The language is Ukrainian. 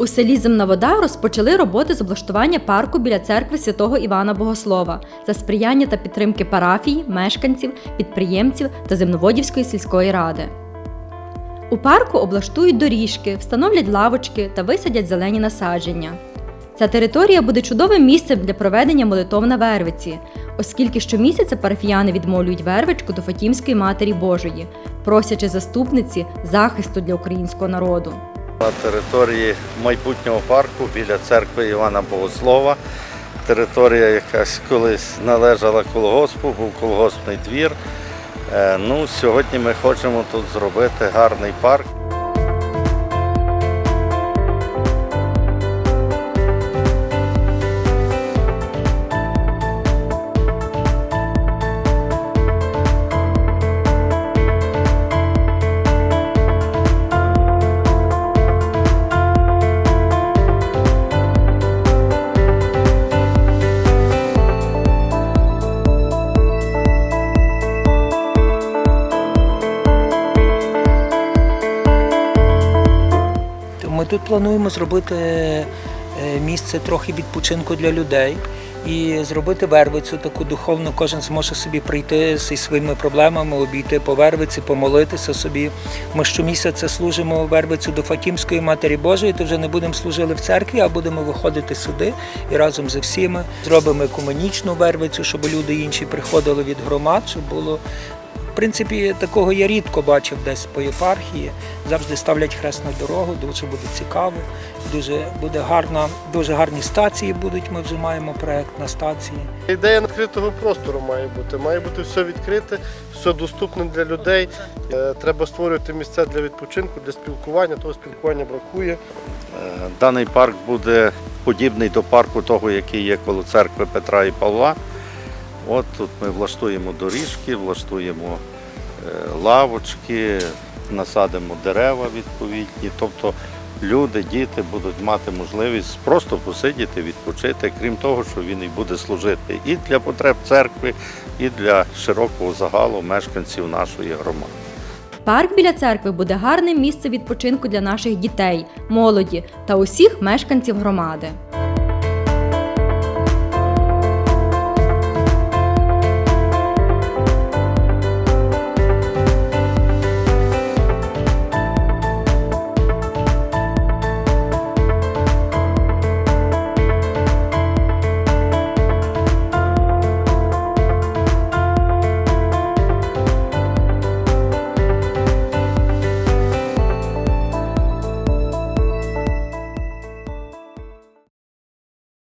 У селі Земна Вода розпочали роботи з облаштування парку біля церкви святого Івана Богослова за сприяння та підтримки парафії, мешканців, підприємців та Земноводівської сільської ради. У парку облаштують доріжки, встановлять лавочки та висадять зелені насадження. Ця територія буде чудовим місцем для проведення молитов на Вервиці, оскільки щомісяця парафіяни відмолюють вервичку до Фатімської Матері Божої, просячи заступниці захисту для українського народу. На території майбутнього парку біля церкви Івана Богослова. Територія якась колись належала колгоспу, був колгоспний двір. Е, Ну, сьогодні ми хочемо тут зробити гарний парк. Ми тут плануємо зробити е, місце трохи відпочинку для людей і зробити вервицю таку духовну. Кожен зможе собі прийти зі своїми проблемами, обійти по вервиці, помолитися собі. Ми щомісяця служимо вервицю до Фатімської Матері Божої, то вже не будемо служили в церкві, а будемо виходити сюди і разом зі всіми зробимо екуменічну вервицю, щоб люди інші приходили від громад, щоб було принципі, такого я рідко бачив десь по єпархії. Завжди ставлять хресну дорогу, дуже буде цікаво, дуже буде гарна, дуже гарні стації будуть. Ми вже маємо проект на стації. Ідея відкритого простору має бути. Має бути все відкрите, все доступне для людей. Е, Треба створювати місця для відпочинку, для спілкування. Того спілкування бракує. Е, Даний парк буде подібний до парку того, який є коло церкви Петра і Павла. От тут ми влаштуємо доріжки, влаштуємо лавочки, насадимо дерева відповідні. Тобто люди, діти будуть мати можливість просто посидіти, відпочити, крім того, що він і буде служити і для потреб церкви, і для широкого загалу мешканців нашої громади. Парк біля церкви буде гарним місцем відпочинку для наших дітей, молоді та усіх мешканців громади.